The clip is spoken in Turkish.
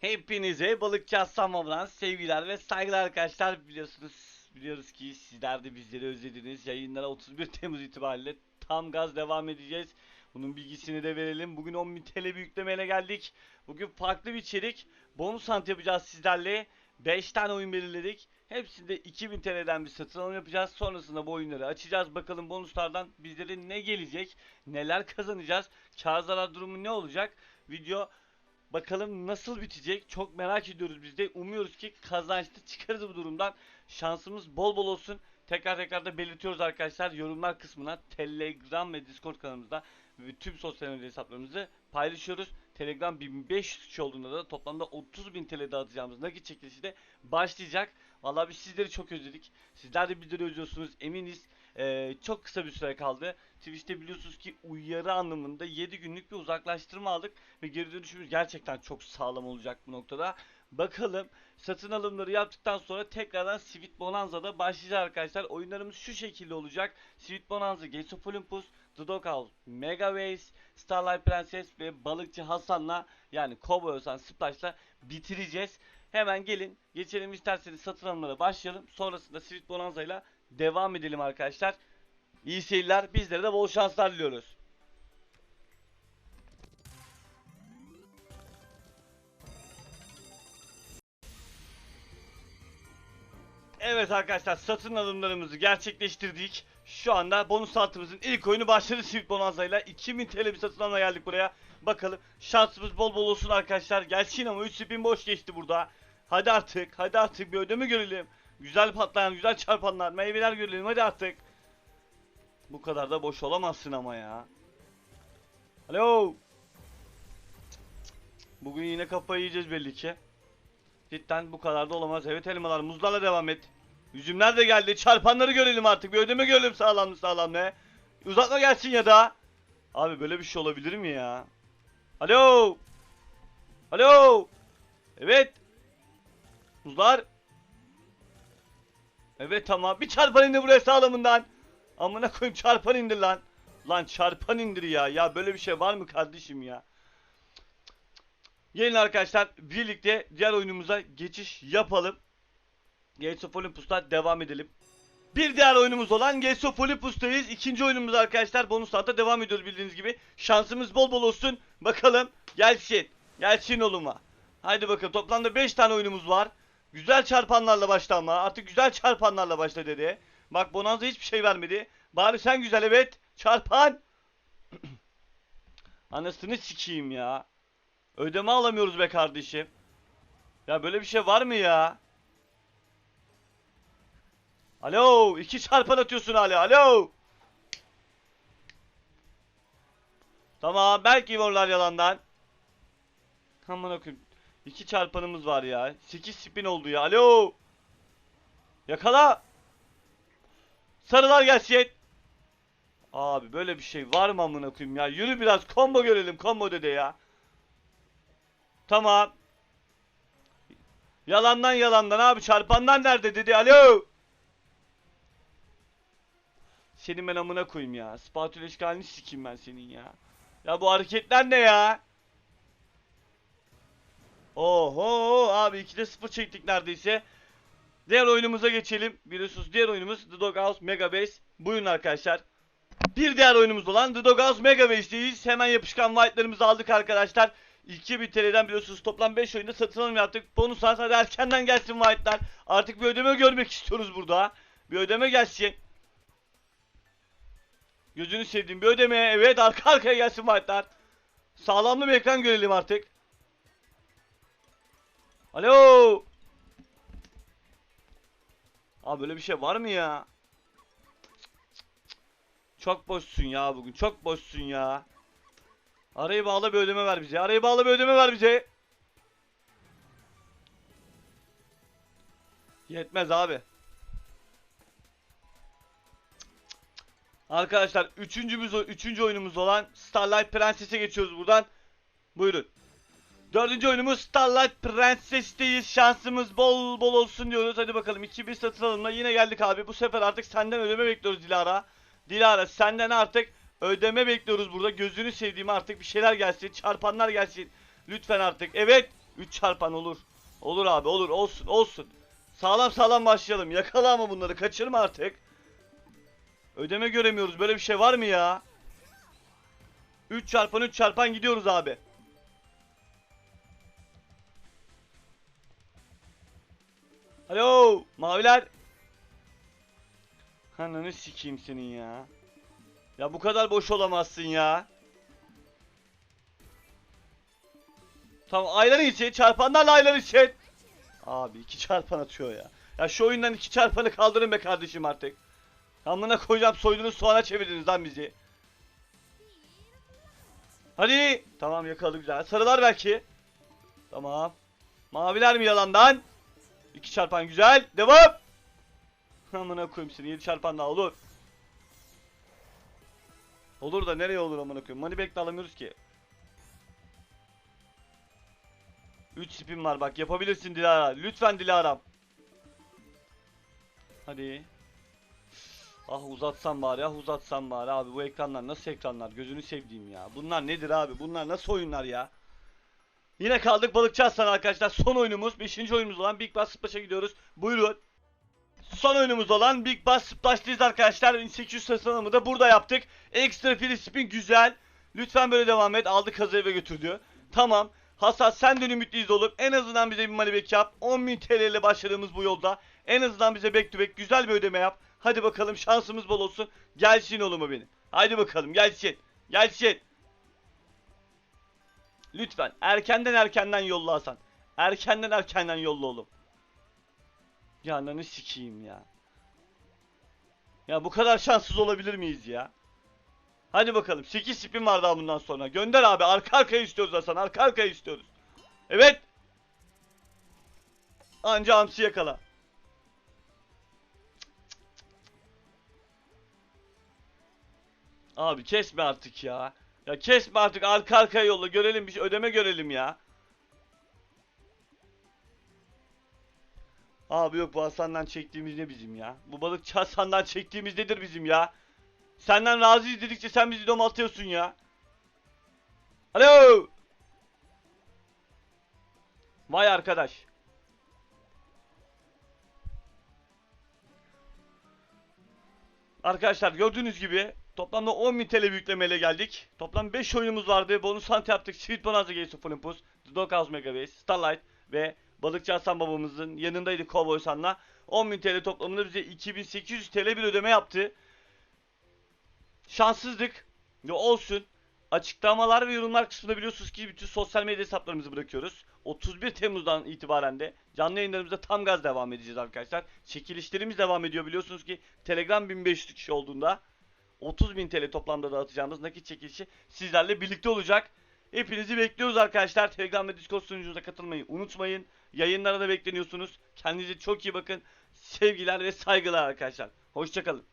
Hepinize Balıkçı Aslan Baba'dan sevgiler ve saygılar arkadaşlar. Biliyorsunuz biliyoruz ki sizler de bizleri özlediniz. Yayınlara 31 Temmuz itibariyle tam gaz devam edeceğiz. Bunun bilgisini de verelim. Bugün 10.000 TL bir yüklemeyle geldik. Bugün farklı bir içerik. Bonus hunt yapacağız sizlerle. 5 tane oyun belirledik. Hepsinde 2000 TL'den bir satın alım yapacağız. Sonrasında bu oyunları açacağız. Bakalım bonuslardan bizlere ne gelecek? Neler kazanacağız? Kar zarar durumu ne olacak? Video Bakalım nasıl bitecek? Çok merak ediyoruz biz de. Umuyoruz ki kazançlı çıkarız bu durumdan. Şansımız bol bol olsun. Tekrar tekrar da belirtiyoruz arkadaşlar. Yorumlar kısmına Telegram ve Discord kanalımızda ve tüm sosyal medya hesaplarımızı paylaşıyoruz. Telegram 1500 kişi olduğunda da toplamda 30.000 TL dağıtacağımız nakit çekilişi de başlayacak. Vallahi biz sizleri çok özledik. Sizler de bizleri özlüyorsunuz eminiz. Ee, çok kısa bir süre kaldı. Twitch'te biliyorsunuz ki uyarı anlamında 7 günlük bir uzaklaştırma aldık ve geri dönüşümüz gerçekten çok sağlam olacak bu noktada. Bakalım satın alımları yaptıktan sonra tekrardan Sweet Bonanza'da başlayacağız arkadaşlar. Oyunlarımız şu şekilde olacak. Sweet Bonanza, Gates of Olympus, The Doghouse, Mega Waves, Starlight Princess ve Balıkçı Hasan'la yani Cowboy Hasan Splash'la bitireceğiz. Hemen gelin geçelim isterseniz satın alımlara başlayalım. Sonrasında Sweet Bonanza ile devam edelim arkadaşlar. İyi seyirler. Bizlere de bol şanslar diliyoruz. Evet arkadaşlar satın alımlarımızı gerçekleştirdik. Şu anda bonus saatimizin ilk oyunu başladı Sweet Bonanza ile 2000 TL bir satın alma geldik buraya. Bakalım şansımız bol bol olsun arkadaşlar. Gelsin ama 3 spin boş geçti burada. Hadi artık hadi artık bir ödeme görelim. Güzel patlayan güzel çarpanlar meyveler görelim hadi artık. Bu kadar da boş olamazsın ama ya. Alo. Bugün yine kafayı yiyeceğiz belli ki. Cidden bu kadar da olamaz. Evet elmalar muzlarla devam et. Üzümler de geldi. Çarpanları görelim artık. Bir ödeme görelim sağlam mı sağlam ne. Uzatma gelsin ya da. Abi böyle bir şey olabilir mi ya? Alo. Alo. Evet. Muzlar. Evet tamam. Bir çarpan indir buraya sağlamından. Amına koyayım çarpan indir lan. Lan çarpan indir ya. Ya böyle bir şey var mı kardeşim ya? Gelin arkadaşlar birlikte diğer oyunumuza geçiş yapalım. Gates of Olympus'ta devam edelim. Bir diğer oyunumuz olan Gates of Olympus'tayız. İkinci oyunumuz arkadaşlar bonus saatte devam ediyoruz bildiğiniz gibi. Şansımız bol bol olsun. Bakalım gelsin. Gelsin oluma. Haydi bakalım toplamda 5 tane oyunumuz var. Güzel çarpanlarla başla ama. Artık güzel çarpanlarla başla dedi. Bak Bonanza hiçbir şey vermedi. Bari sen güzel evet. Çarpan. Anasını sikeyim ya. Ödeme alamıyoruz be kardeşim. Ya böyle bir şey var mı ya? Alo, iki çarpan atıyorsun hala. Alo. Tamam, belki vorlar yalandan. Aman okuyayım. İki çarpanımız var ya. 8 spin oldu ya. Alo. Yakala. Sarılar gelsin. Abi böyle bir şey var mı amına koyayım ya? Yürü biraz combo görelim combo dede ya. Tamam. Yalandan yalandan abi çarpandan nerede dedi alo. Senin ben amına koyayım ya. Spatula işgalini sikeyim ben senin ya. Ya bu hareketler ne ya? Oho abi 2'de 0 çektik neredeyse. Diğer oyunumuza geçelim. Biliyorsunuz diğer oyunumuz The Doghouse Mega Base. Buyurun arkadaşlar. Bir diğer oyunumuz olan The Doghouse Mega Base'deyiz. Hemen yapışkan white'larımızı aldık arkadaşlar. 2000 TL'den biliyorsunuz toplam 5 oyunda satın alım yaptık. Bonus hadi erkenden gelsin white'lar. Artık bir ödeme görmek istiyoruz burada. Bir ödeme gelsin. Gözünü sevdiğim bir ödeme. Evet arka arkaya gelsin white'lar. Sağlamlı bir ekran görelim artık. Alo. Abi böyle bir şey var mı ya? Çok boşsun ya bugün. Çok boşsun ya. Arayı bağla bir ödeme ver bize. Arayı bağla bir ödeme ver bize. Yetmez abi. Arkadaşlar üçüncümüz, üçüncü oyunumuz olan Starlight Princess'e geçiyoruz buradan. Buyurun. Dördüncü oyunumuz Starlight Princess'teyiz. Şansımız bol bol olsun diyoruz. Hadi bakalım 2-1 satın alımla yine geldik abi. Bu sefer artık senden ödeme bekliyoruz Dilara. Dilara senden artık ödeme bekliyoruz burada. Gözünü sevdiğim artık bir şeyler gelsin. Çarpanlar gelsin. Lütfen artık. Evet. 3 çarpan olur. Olur abi olur olsun olsun. Sağlam sağlam başlayalım. Yakala ama bunları kaçırma artık. Ödeme göremiyoruz. Böyle bir şey var mı ya? 3 çarpan 3 çarpan gidiyoruz abi. Alo maviler. Ananı sikeyim senin ya. Ya bu kadar boş olamazsın ya. Tamam ayran için çarpanlarla ayran için. Abi iki çarpan atıyor ya. Ya şu oyundan iki çarpanı kaldırın be kardeşim artık. Amına koyacağım soydunuz soğana çevirdiniz lan bizi. Hadi. Tamam yakaladık güzel. Sarılar belki. Tamam. Maviler mi yalandan? İki çarpan güzel. Devam. Amına koyayım seni. Yedi çarpan daha olur. Olur da nereye olur amına koyayım? Money back de alamıyoruz ki. 3 spin var bak yapabilirsin Dilara. Lütfen Dilara'm. Hadi. Ah uzatsam bari ah uzatsam bari abi bu ekranlar nasıl ekranlar gözünü sevdiğim ya. Bunlar nedir abi bunlar nasıl oyunlar ya. Yine kaldık balıkçı Hasan arkadaşlar son oyunumuz 5. oyunumuz olan Big Bass Splash'a gidiyoruz. Buyurun. Son oyunumuz olan Big Bass Splash'tayız arkadaşlar. 1800 sırasını da burada yaptık. Ekstra free spin güzel. Lütfen böyle devam et. Aldı kazı eve götürdü. Tamam. Hasan sen de ümitliyiz olup en azından bize bir money back yap. 10.000 TL ile başladığımız bu yolda en azından bize back to back güzel bir ödeme yap. Hadi bakalım şansımız bol olsun. Gelsin oğlum benim. Hadi bakalım gelsin. Gelsin. Lütfen erkenden erkenden yolla Hasan. Erkenden erkenden yolla oğlum. Ya ananı sikeyim ya. Ya bu kadar şanssız olabilir miyiz ya? Hadi bakalım 8 spin var daha bundan sonra. Gönder abi arka arkaya istiyoruz Hasan arka arkaya istiyoruz. Evet. Anca hamsi yakala. Abi kesme artık ya. Ya kesme artık arka arkaya yolla görelim bir şey ödeme görelim ya. Abi yok bu Hasan'dan çektiğimiz ne bizim ya? Bu balıkçı Hasan'dan çektiğimiz nedir bizim ya? Senden razıyız dedikçe sen bizi domaltıyorsun ya. Alo. Vay arkadaş. Arkadaşlar gördüğünüz gibi toplamda 10.000 TL yüklemeyle geldik. Toplam 5 oyunumuz vardı. Bonus hunt yaptık. Sweet Bonanza Games of Olympus, The Doghouse Mega Starlight ve Balıkçı Hasan babamızın yanındaydı Cowboy San'la. 10.000 TL toplamında bize 2800 TL bir ödeme yaptı. Şanssızlık. Ne olsun. Açıklamalar ve yorumlar kısmında biliyorsunuz ki bütün sosyal medya hesaplarımızı bırakıyoruz. 31 Temmuz'dan itibaren de canlı yayınlarımızda tam gaz devam edeceğiz arkadaşlar. Çekilişlerimiz devam ediyor biliyorsunuz ki Telegram 1500 kişi olduğunda 30.000 TL toplamda dağıtacağımız nakit çekilişi sizlerle birlikte olacak. Hepinizi bekliyoruz arkadaşlar. Telegram ve Discord sunucumuza katılmayı unutmayın. Yayınlara da bekleniyorsunuz. Kendinize çok iyi bakın. Sevgiler ve saygılar arkadaşlar. Hoşçakalın.